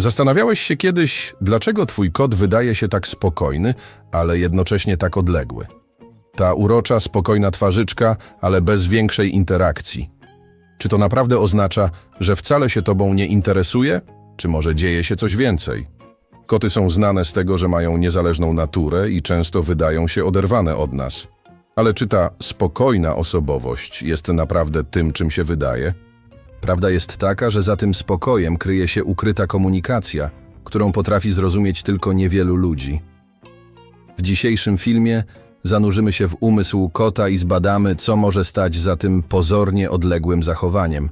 Zastanawiałeś się kiedyś, dlaczego twój kot wydaje się tak spokojny, ale jednocześnie tak odległy? Ta urocza, spokojna twarzyczka, ale bez większej interakcji. Czy to naprawdę oznacza, że wcale się tobą nie interesuje, czy może dzieje się coś więcej? Koty są znane z tego, że mają niezależną naturę i często wydają się oderwane od nas. Ale czy ta spokojna osobowość jest naprawdę tym, czym się wydaje? Prawda jest taka, że za tym spokojem kryje się ukryta komunikacja, którą potrafi zrozumieć tylko niewielu ludzi. W dzisiejszym filmie zanurzymy się w umysł kota i zbadamy, co może stać za tym pozornie odległym zachowaniem.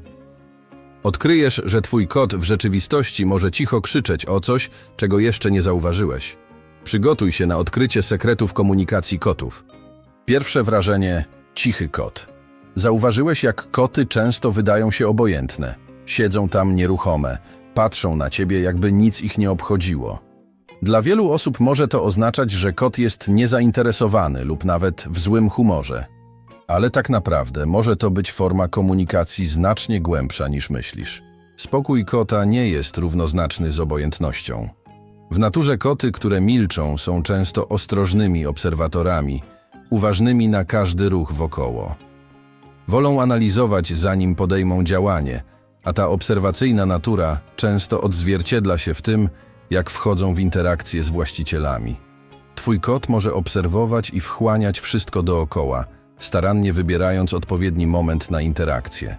Odkryjesz, że twój kot w rzeczywistości może cicho krzyczeć o coś, czego jeszcze nie zauważyłeś. Przygotuj się na odkrycie sekretów komunikacji kotów. Pierwsze wrażenie cichy kot. Zauważyłeś, jak koty często wydają się obojętne. Siedzą tam nieruchome, patrzą na ciebie, jakby nic ich nie obchodziło. Dla wielu osób może to oznaczać, że kot jest niezainteresowany lub nawet w złym humorze. Ale tak naprawdę może to być forma komunikacji znacznie głębsza niż myślisz. Spokój kota nie jest równoznaczny z obojętnością. W naturze koty, które milczą, są często ostrożnymi obserwatorami, uważnymi na każdy ruch wokoło. Wolą analizować, zanim podejmą działanie, a ta obserwacyjna natura często odzwierciedla się w tym, jak wchodzą w interakcje z właścicielami. Twój kot może obserwować i wchłaniać wszystko dookoła, starannie wybierając odpowiedni moment na interakcję.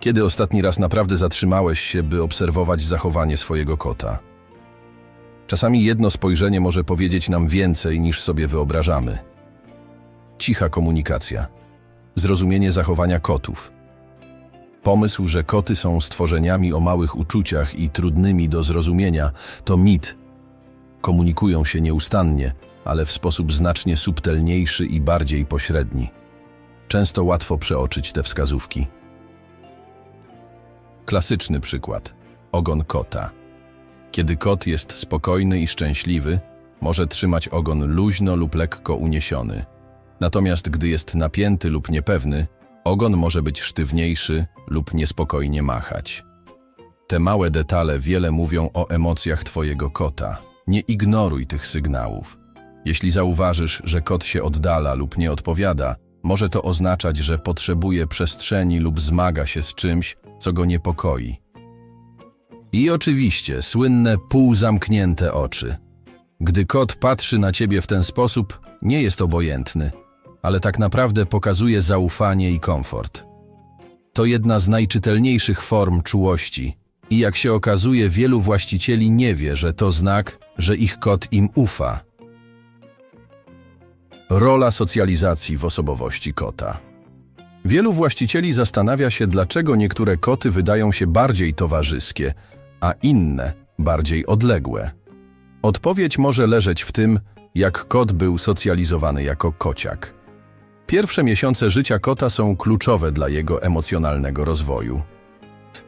Kiedy ostatni raz naprawdę zatrzymałeś się, by obserwować zachowanie swojego kota? Czasami jedno spojrzenie może powiedzieć nam więcej niż sobie wyobrażamy. Cicha komunikacja. Zrozumienie zachowania kotów. Pomysł, że koty są stworzeniami o małych uczuciach i trudnymi do zrozumienia, to mit. Komunikują się nieustannie, ale w sposób znacznie subtelniejszy i bardziej pośredni. Często łatwo przeoczyć te wskazówki. Klasyczny przykład. Ogon kota. Kiedy kot jest spokojny i szczęśliwy, może trzymać ogon luźno lub lekko uniesiony. Natomiast gdy jest napięty lub niepewny, ogon może być sztywniejszy lub niespokojnie machać. Te małe detale wiele mówią o emocjach Twojego kota. Nie ignoruj tych sygnałów. Jeśli zauważysz, że kot się oddala lub nie odpowiada, może to oznaczać, że potrzebuje przestrzeni lub zmaga się z czymś, co go niepokoi. I oczywiście słynne półzamknięte oczy. Gdy kot patrzy na ciebie w ten sposób, nie jest obojętny, ale tak naprawdę pokazuje zaufanie i komfort. To jedna z najczytelniejszych form czułości i jak się okazuje, wielu właścicieli nie wie, że to znak, że ich kot im ufa. Rola socjalizacji w osobowości kota. Wielu właścicieli zastanawia się, dlaczego niektóre koty wydają się bardziej towarzyskie, a inne bardziej odległe. Odpowiedź może leżeć w tym, jak kot był socjalizowany jako kociak. Pierwsze miesiące życia kota są kluczowe dla jego emocjonalnego rozwoju.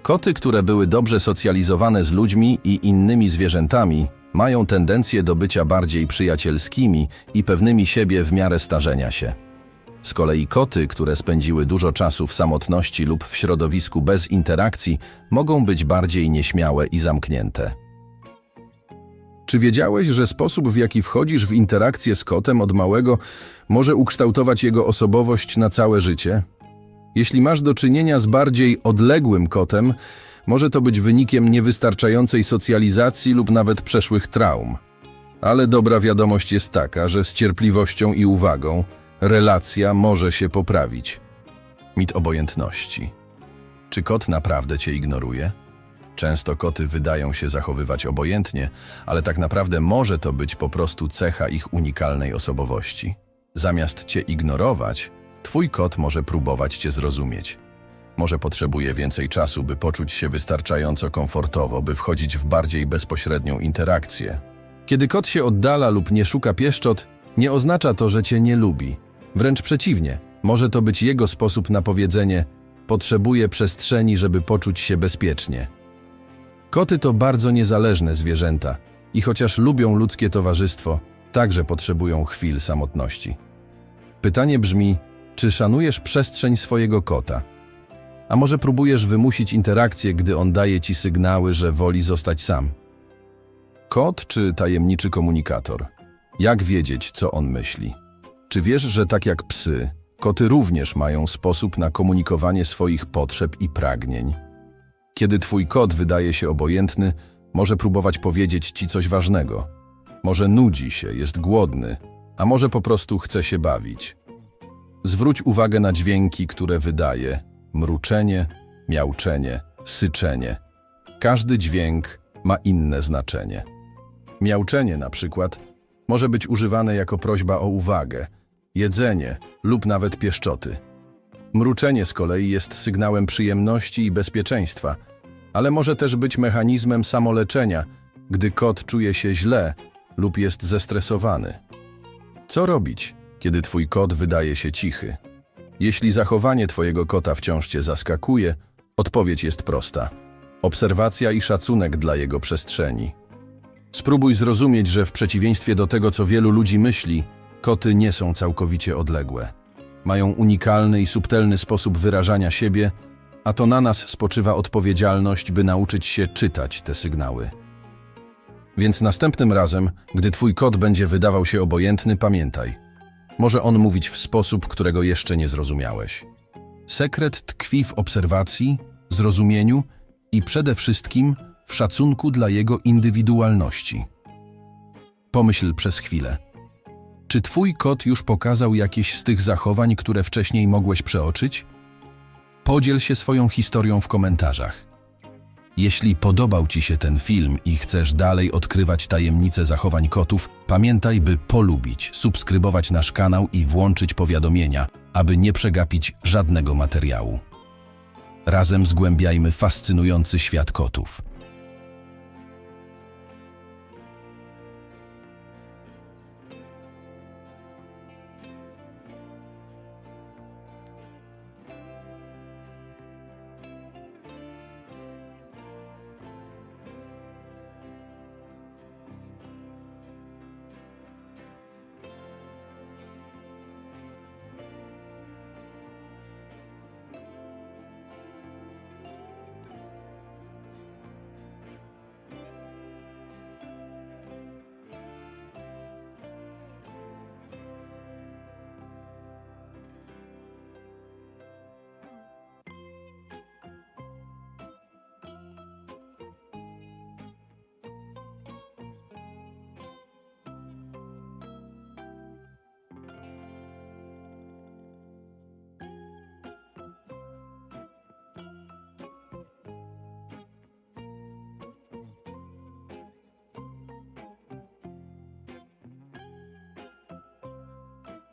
Koty, które były dobrze socjalizowane z ludźmi i innymi zwierzętami, mają tendencję do bycia bardziej przyjacielskimi i pewnymi siebie w miarę starzenia się. Z kolei koty, które spędziły dużo czasu w samotności lub w środowisku bez interakcji, mogą być bardziej nieśmiałe i zamknięte. Czy wiedziałeś, że sposób, w jaki wchodzisz w interakcję z kotem od małego, może ukształtować jego osobowość na całe życie? Jeśli masz do czynienia z bardziej odległym kotem, może to być wynikiem niewystarczającej socjalizacji lub nawet przeszłych traum. Ale dobra wiadomość jest taka, że z cierpliwością i uwagą relacja może się poprawić. Mit obojętności. Czy kot naprawdę cię ignoruje? Często koty wydają się zachowywać obojętnie, ale tak naprawdę może to być po prostu cecha ich unikalnej osobowości. Zamiast cię ignorować, twój kot może próbować cię zrozumieć. Może potrzebuje więcej czasu, by poczuć się wystarczająco komfortowo, by wchodzić w bardziej bezpośrednią interakcję. Kiedy kot się oddala lub nie szuka pieszczot, nie oznacza to, że cię nie lubi. Wręcz przeciwnie, może to być jego sposób na powiedzenie: Potrzebuję przestrzeni, żeby poczuć się bezpiecznie. Koty to bardzo niezależne zwierzęta i chociaż lubią ludzkie towarzystwo, także potrzebują chwil samotności. Pytanie brzmi: czy szanujesz przestrzeń swojego kota? A może próbujesz wymusić interakcję, gdy on daje ci sygnały, że woli zostać sam? kot czy tajemniczy komunikator? Jak wiedzieć, co on myśli? Czy wiesz, że tak jak psy, koty również mają sposób na komunikowanie swoich potrzeb i pragnień? Kiedy twój kot wydaje się obojętny, może próbować powiedzieć ci coś ważnego. Może nudzi się, jest głodny, a może po prostu chce się bawić. Zwróć uwagę na dźwięki, które wydaje: mruczenie, miauczenie, syczenie. Każdy dźwięk ma inne znaczenie. Miauczenie na przykład może być używane jako prośba o uwagę, jedzenie lub nawet pieszczoty. Mruczenie z kolei jest sygnałem przyjemności i bezpieczeństwa, ale może też być mechanizmem samoleczenia, gdy kot czuje się źle lub jest zestresowany. Co robić, kiedy twój kot wydaje się cichy? Jeśli zachowanie twojego kota wciąż cię zaskakuje, odpowiedź jest prosta. Obserwacja i szacunek dla jego przestrzeni. Spróbuj zrozumieć, że w przeciwieństwie do tego, co wielu ludzi myśli, koty nie są całkowicie odległe. Mają unikalny i subtelny sposób wyrażania siebie, a to na nas spoczywa odpowiedzialność, by nauczyć się czytać te sygnały. Więc następnym razem, gdy twój kot będzie wydawał się obojętny, pamiętaj. Może on mówić w sposób, którego jeszcze nie zrozumiałeś. Sekret tkwi w obserwacji, zrozumieniu i przede wszystkim w szacunku dla jego indywidualności. Pomyśl przez chwilę. Czy twój kot już pokazał jakieś z tych zachowań, które wcześniej mogłeś przeoczyć? Podziel się swoją historią w komentarzach. Jeśli podobał Ci się ten film i chcesz dalej odkrywać tajemnice zachowań kotów, pamiętaj, by polubić, subskrybować nasz kanał i włączyć powiadomienia, aby nie przegapić żadnego materiału. Razem zgłębiajmy fascynujący świat kotów.